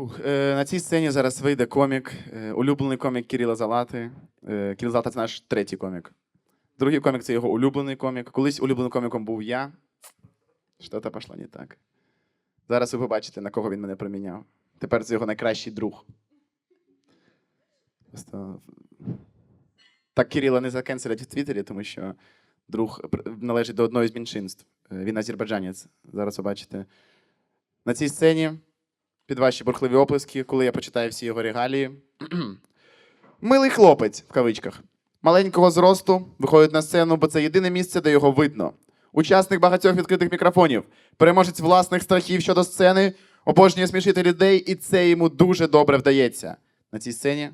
Фух, е, на цій сцені зараз вийде комік, е, улюблений комік Кирила Залати. Е, Кирил Залата це наш третій комік. Другий комік це його улюблений комік. Колись улюбленим коміком був я. Що-то пішло не так. Зараз ви побачите, на кого він мене проміняв. Тепер це його найкращий друг. Просто... Так Кирила не закенселять в Твіттері, тому що друг належить до одного з меншинств. Е, Він азербайджанець. Зараз побачите. На цій сцені під ваші бурхливі оплески, коли я почитаю всі його регалії. Милий хлопець в кавичках. Маленького зросту виходить на сцену, бо це єдине місце, де його видно. Учасник багатьох відкритих мікрофонів, переможець власних страхів щодо сцени, обожнює смішити людей, і це йому дуже добре вдається. На цій сцені,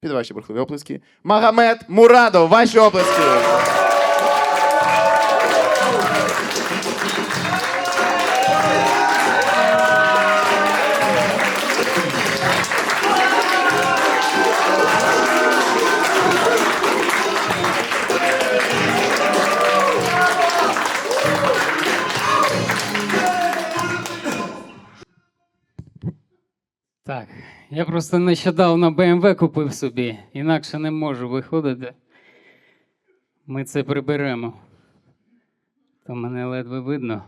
під ваші бурхливі оплески, Магомед Мурадов, ваші оплески! Так, я просто нещодавно BMW купив собі, інакше не можу виходити. Ми це приберемо. То мене ледве видно.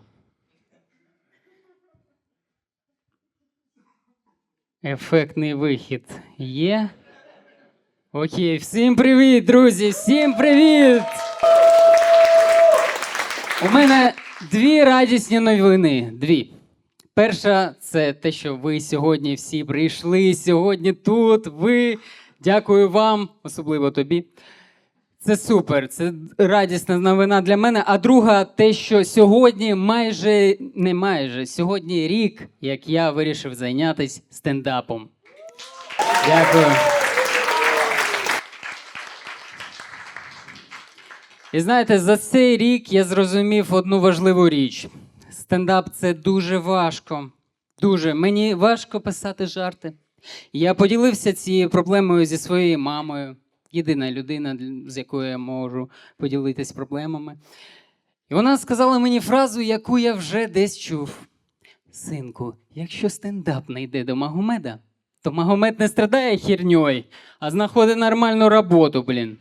Ефектний вихід є. Окей, всім привіт, друзі! Всім привіт! У мене дві радісні новини. Дві. Перша це те, що ви сьогодні всі прийшли. Сьогодні тут. Ви. Дякую вам, особливо тобі. Це супер, це радісна новина для мене. А друга, те, що сьогодні майже не майже, сьогодні рік, як я вирішив зайнятися стендапом. Дякую. І знаєте, за цей рік я зрозумів одну важливу річ: стендап це дуже важко. Дуже. Мені важко писати жарти. Я поділився цією проблемою зі своєю мамою. Єдина людина, з якою я можу поділитись проблемами. І вона сказала мені фразу, яку я вже десь чув. Синку, якщо стендап не йде до Магомеда, то Магомед не страдає херньою, а знаходить нормальну роботу, блін.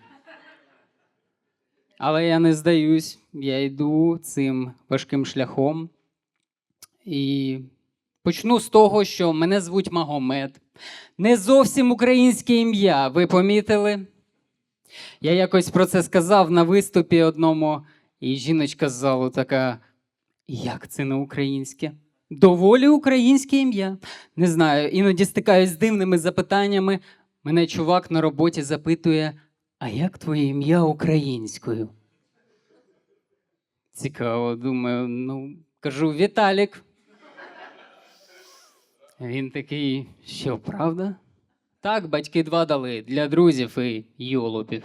Але я не здаюсь, я йду цим важким шляхом. І почну з того, що мене звуть Магомед. Не зовсім українське ім'я, ви помітили? Я якось про це сказав на виступі одному, і жіночка з залу така: як це не українське? Доволі українське ім'я. Не знаю, іноді стикаюсь з дивними запитаннями. Мене чувак на роботі запитує: а як твоє ім'я українською? Цікаво, думаю, ну, кажу Віталік. Він такий, що правда? Так, батьки два дали для друзів і йолопів.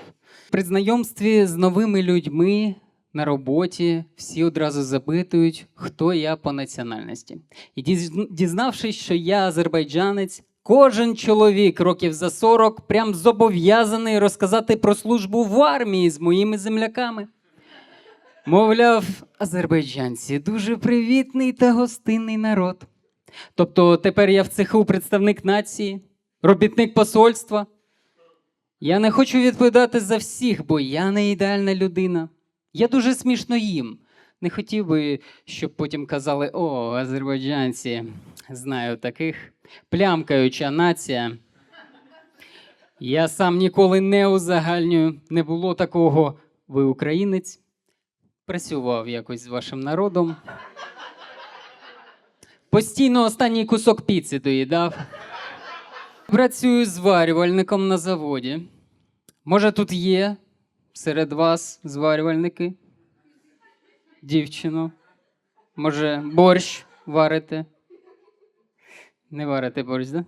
При знайомстві з новими людьми на роботі всі одразу запитують, хто я по національності. І дізнавшись, що я азербайджанець, кожен чоловік років за 40 прям зобов'язаний розказати про службу в армії з моїми земляками. Мовляв, азербайджанці дуже привітний та гостинний народ. Тобто тепер я в цеху представник нації, робітник посольства. Я не хочу відповідати за всіх, бо я не ідеальна людина. Я дуже смішно їм. Не хотів би, щоб потім казали: о, азербайджанці, знаю таких. Плямкаюча нація. Я сам ніколи не узагальнюю, не було такого. Ви українець. Працював якось з вашим народом. Постійно останній кусок піци доїдав. Працюю зварювальником на заводі. Може, тут є серед вас зварювальники? Дівчино. Може, борщ варите? Не варите борщ, да?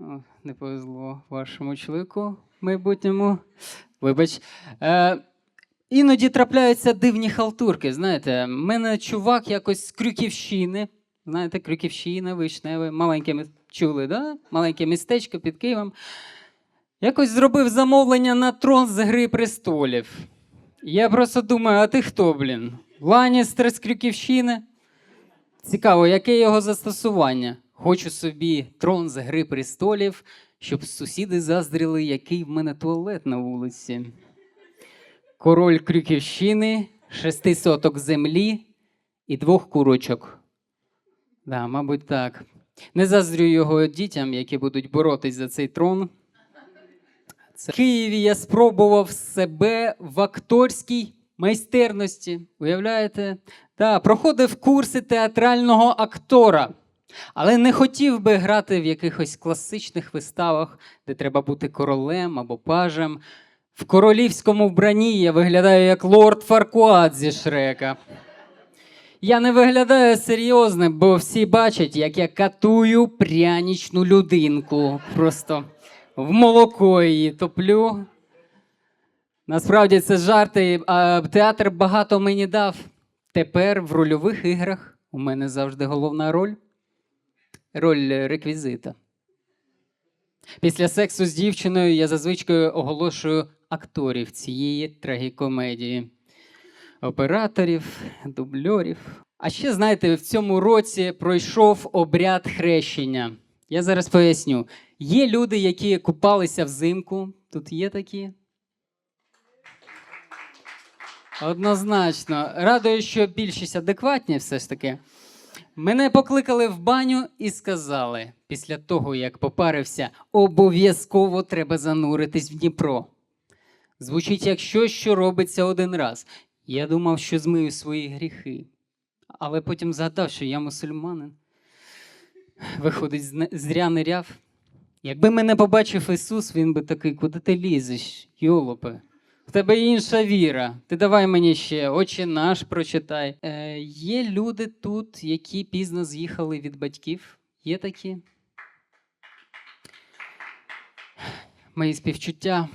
О, не повезло вашому чоловіку майбутньому. Вибач. Е, іноді трапляються дивні халтурки. Знаєте, в мене чувак якось з Крюківщини. Знаєте, Крюківщина, Вишневе, маленьке чули, да? маленьке містечко під Києвом. Якось зробив замовлення на трон з Гри престолів. Я просто думаю, а ти хто, блін? Ланістер з Крюківщини? Цікаво, яке його застосування? Хочу собі трон з гри престолів, щоб сусіди заздріли, який в мене туалет на вулиці. Король Крюківщини, шести соток землі і двох курочок. Да, мабуть, так. Не заздрю його дітям, які будуть боротись за цей трон. Це... В Києві я спробував себе в акторській майстерності. Уявляєте? Так, проходив курси театрального актора, але не хотів би грати в якихось класичних виставах, де треба бути королем або пажем. В королівському вбранні я виглядаю як лорд Фаркуат зі Шрека. Я не виглядаю серйозним, бо всі бачать, як я катую прянічну людинку. Просто в молоко її топлю. Насправді це жарти, а театр багато мені дав. Тепер в рольових іграх у мене завжди головна роль роль реквізита. Після сексу з дівчиною я зазвичай оголошую акторів цієї трагікомедії. Операторів, дубльорів. А ще, знаєте, в цьому році пройшов обряд хрещення. Я зараз поясню. Є люди, які купалися взимку. Тут є такі. Однозначно. Радую, що більшість адекватні все ж таки. Мене покликали в баню і сказали: після того, як попарився, обов'язково треба зануритись в Дніпро. Звучить як щось, що робиться один раз. Я думав, що змию свої гріхи, але потім згадав, що я мусульманин. Виходить, зря ниряв. Якби мене побачив Ісус, він би такий, куди ти лізеш, йолопе? В тебе інша віра. Ти давай мені ще очі наш прочитай. Е, є люди тут, які пізно з'їхали від батьків. Є такі. Мої співчуття.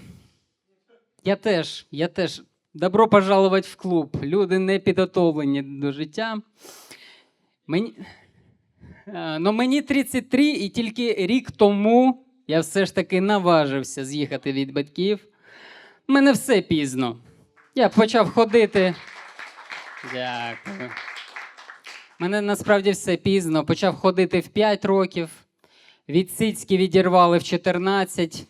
Я теж, я теж. Добро пожаловать в клуб. Люди не підготовлені до життя. Мені... Е, Ну, мені 33, і тільки рік тому я все ж таки наважився з'їхати від батьків. У мене все пізно. Я почав ходити. Дякую. Мене насправді все пізно. Почав ходити в 5 років. Від Сицьки відірвали в 14.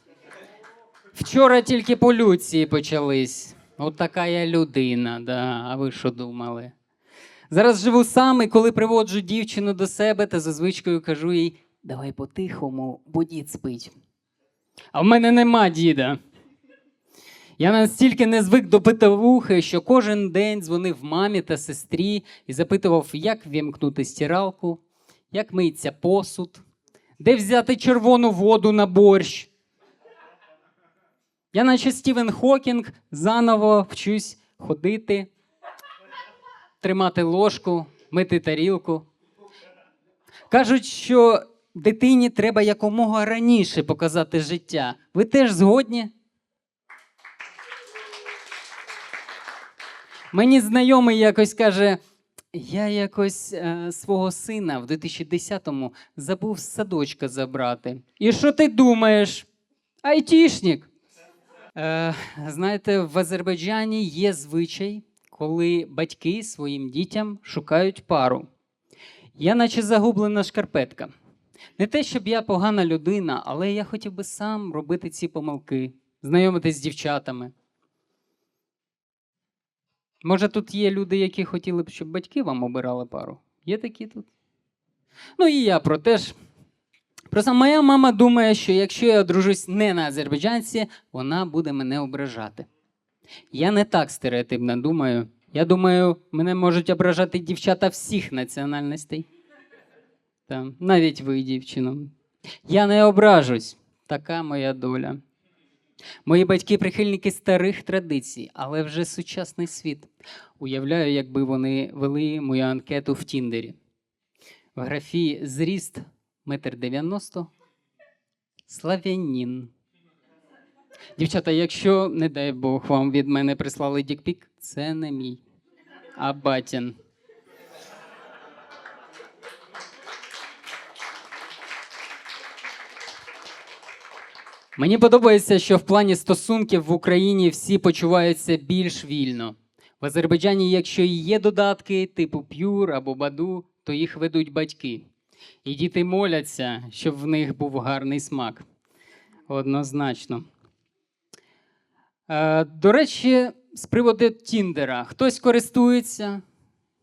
Вчора тільки полюції почались. От така я людина, да. а ви що думали? Зараз живу сам, і коли приводжу дівчину до себе, та за звичкою кажу їй: давай по-тихому, бо дід спить. А в мене нема діда. Я настільки не звик до питавухи, що кожен день дзвонив мамі та сестрі і запитував, як вімкнути стиралку, як миється посуд, де взяти червону воду на борщ. Я, наче Стівен Хокінг, заново вчусь ходити, тримати ложку, мити тарілку. Кажуть, що дитині треба якомога раніше показати життя. Ви теж згодні? Мені знайомий якось каже: я якось е, свого сина в 2010-му забув з садочка забрати. І що ти думаєш? Айтішник. Е, знаєте, в Азербайджані є звичай, коли батьки своїм дітям шукають пару. Я, наче загублена шкарпетка. Не те, щоб я погана людина, але я хотів би сам робити ці помилки, знайомитись з дівчатами. Може, тут є люди, які хотіли б, щоб батьки вам обирали пару? Є такі тут? Ну і я про те ж. Просто моя мама думає, що якщо я одружусь не на азербайджанці, вона буде мене ображати. Я не так стереотипно думаю. Я думаю, мене можуть ображати дівчата всіх національностей. Там, навіть ви, дівчино. Я не ображусь. Така моя доля. Мої батьки прихильники старих традицій, але вже сучасний світ. Уявляю, якби вони вели мою анкету в Тіндері. В графі зріст метр дев'яносто. Славянін. Дівчата, якщо, не дай Бог, вам від мене прислали дікпік, це не мій, а батін. Мені подобається, що в плані стосунків в Україні всі почуваються більш вільно. В Азербайджані, якщо і є додатки, типу П'юр або Баду, то їх ведуть батьки. І діти моляться, щоб в них був гарний смак. Однозначно. Е, до речі, з приводу Тіндера. Хтось користується,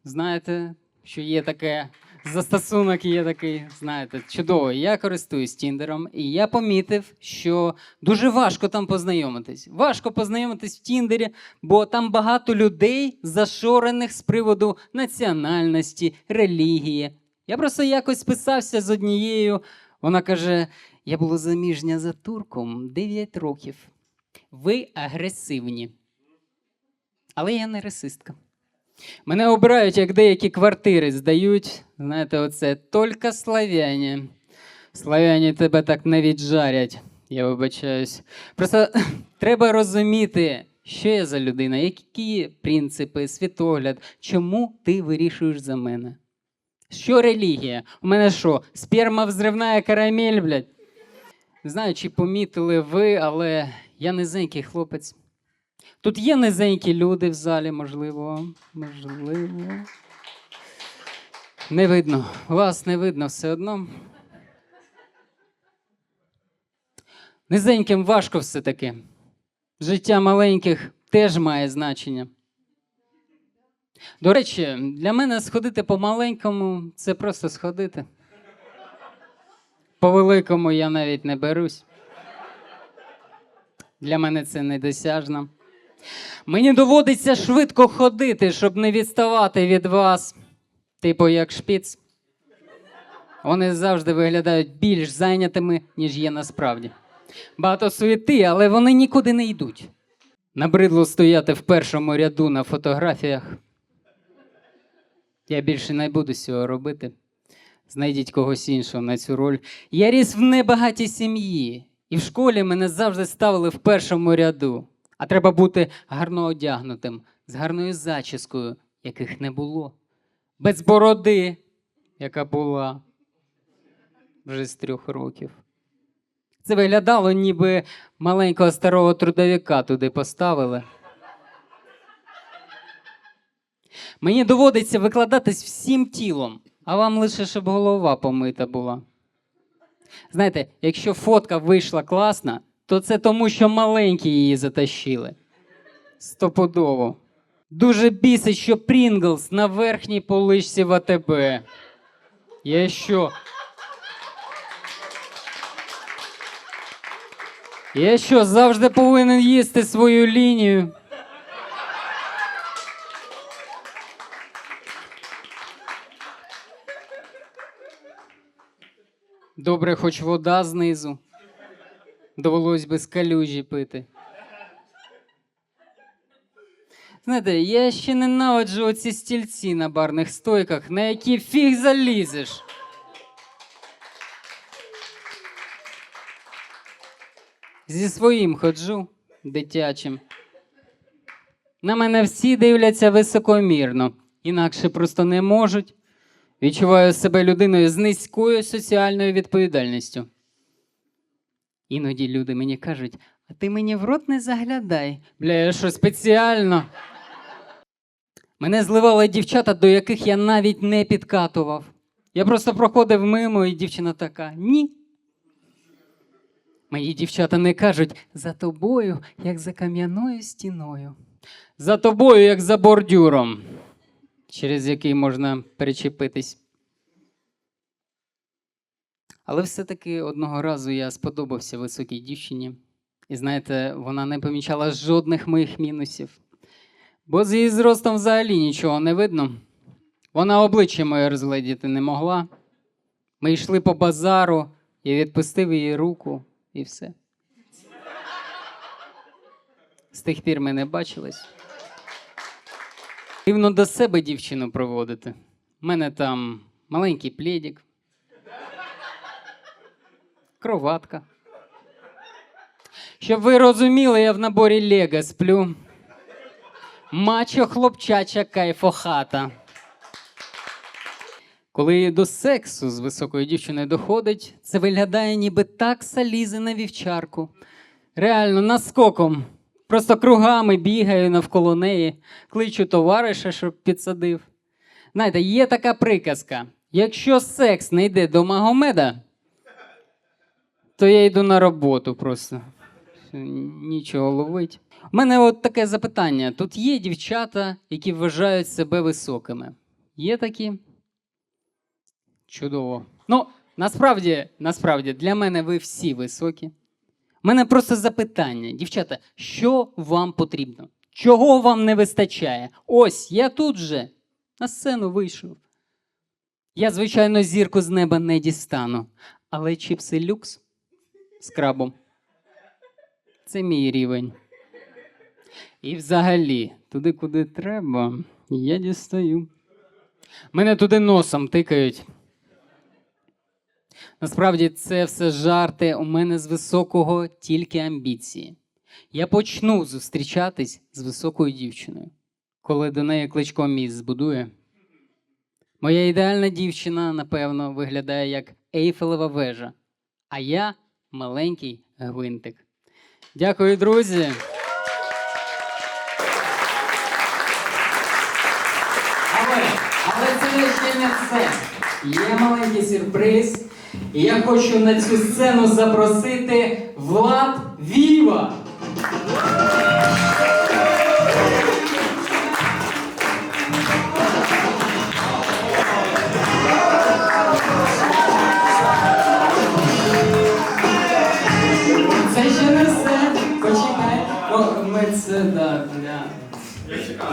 знаєте, що є таке застосунок, є такий, знаєте, чудово. Я користуюсь Тіндером, і я помітив, що дуже важко там познайомитись. Важко познайомитись в Тіндері, бо там багато людей, зашорених з приводу національності, релігії. Я просто якось списався з однією. Вона каже: я була заміжня за турком 9 років. Ви агресивні. Але я не расистка. Мене обирають, як деякі квартири здають. Знаєте, оце тільки славяні. Славяні тебе так не віджарять. Я вибачаюсь. Просто треба розуміти, що я за людина, які принципи, світогляд, чому ти вирішуєш за мене. Що релігія? У мене що, сперма взривна карамель, блядь? Не знаю, чи помітили ви, але я низенький хлопець. Тут є низенькі люди в залі, можливо. Можливо. Не видно. Вас не видно все одно. Низеньким важко все-таки. Життя маленьких теж має значення. До речі, для мене сходити по маленькому це просто сходити. По великому я навіть не берусь. Для мене це недосяжно. Мені доводиться швидко ходити, щоб не відставати від вас, типу як шпіц. Вони завжди виглядають більш зайнятими, ніж є насправді. Багато суєти, але вони нікуди не йдуть. Набридло стояти в першому ряду на фотографіях. Я більше не буду цього робити. Знайдіть когось іншого на цю роль. Я ріс в небагатій сім'ї, і в школі мене завжди ставили в першому ряду. А треба бути гарно одягнутим, з гарною зачіскою, яких не було. Без бороди, яка була вже з трьох років. Це виглядало, ніби маленького старого трудовика туди поставили. Мені доводиться викладатись всім тілом, а вам лише щоб голова помита була. Знаєте, якщо фотка вийшла класна, то це тому, що маленькі її затащили. Стопудово. Дуже бісить, що Прінглс на верхній поличці в АТБ. Я що? Я що, завжди повинен їсти свою лінію? Добре, хоч вода знизу. Довелось би з калюжі пити. Знаєте, я ще ненавиджу оці стільці на барних стойках, на які фіг залізеш. Зі своїм ходжу дитячим. На мене всі дивляться високомірно, інакше просто не можуть. Відчуваю себе людиною з низькою соціальною відповідальністю. Іноді люди мені кажуть, а ти мені в рот не заглядай. Бля, я що спеціально. Мене зливали дівчата, до яких я навіть не підкатував. Я просто проходив мимо, і дівчина така: ні. Мої дівчата не кажуть за тобою, як за кам'яною стіною. За тобою, як за бордюром, через який можна перечепитись. Але все-таки одного разу я сподобався високій дівчині. І знаєте, вона не помічала жодних моїх мінусів. Бо з її зростом взагалі нічого не видно. Вона обличчя моє розгледіти не могла. Ми йшли по базару, я відпустив її руку і все. З тих пір ми не бачились. Рівно до себе дівчину проводити. У мене там маленький плєдік, кроватка. Щоб ви розуміли, я в наборі Лего сплю. Мачо хлопчача кайфохата. Коли до сексу з високою дівчиною доходить, це виглядає ніби так салізи на вівчарку. Реально, наскоком. Просто кругами бігаю навколо неї, кличу товариша, щоб підсадив. Знаєте, є така приказка: Якщо секс не йде до Магомеда, то я йду на роботу просто. Нічого ловить. У мене от таке запитання: тут є дівчата, які вважають себе високими. Є такі? Чудово. Ну, насправді, насправді, для мене ви всі високі. У мене просто запитання, дівчата, що вам потрібно? Чого вам не вистачає? Ось я тут же на сцену вийшов. Я, звичайно, зірку з неба не дістану, але чіпси люкс з крабом. Це мій рівень. І взагалі, туди, куди треба, я дістаю. Мене туди носом тикають. Насправді це все жарти. У мене з високого тільки амбіції. Я почну зустрічатись з високою дівчиною, коли до неї кличко міст збудує. Моя ідеальна дівчина, напевно, виглядає як Ейфелева вежа, а я маленький гвинтик. Дякую, друзі. Але, але це ще не все. Є маленький сюрприз. І я хочу на цю сцену запросити Влад Віва. Це ще не все. Почекай. Ми це да, для.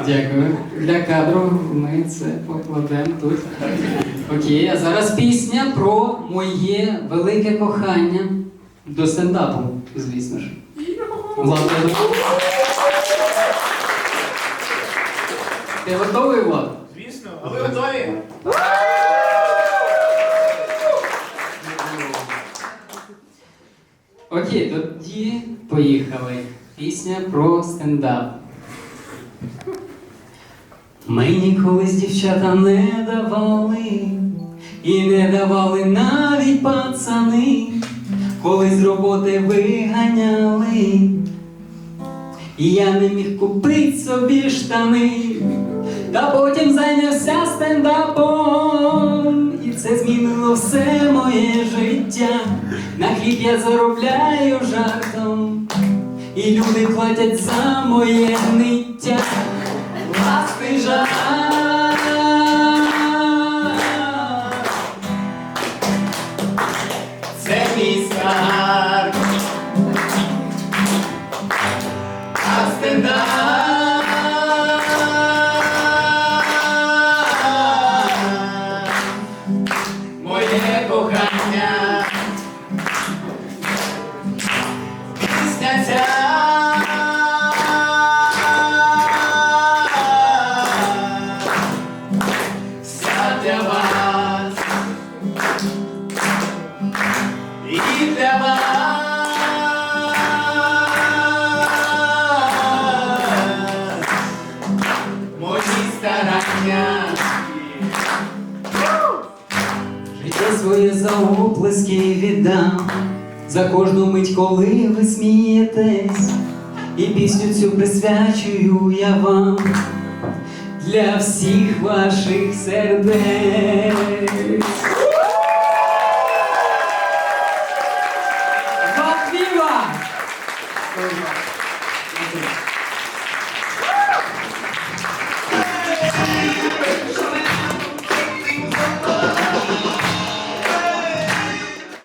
Дякую. Для кадру ми це покладемо тут. Окей, а зараз пісня про моє велике кохання до стендапу, звісно ж. Влад, ти готовий? Ти готовий, Влад? Звісно, а ви готові? Окей, тоді поїхали. Пісня про стендап. Мені колись дівчата не давали, і не давали навіть пацани, коли з роботи виганяли. І я не міг купити собі штани, та потім зайнявся стендапом, і це змінило все моє життя. На хліб я заробляю жартом, і люди платять за моє гниття. Власний жарт. Це мій Життя своє за оплески віддам, за кожну мить, коли ви смієтесь, і пісню цю присвячую я вам. Для всіх ваших сердець.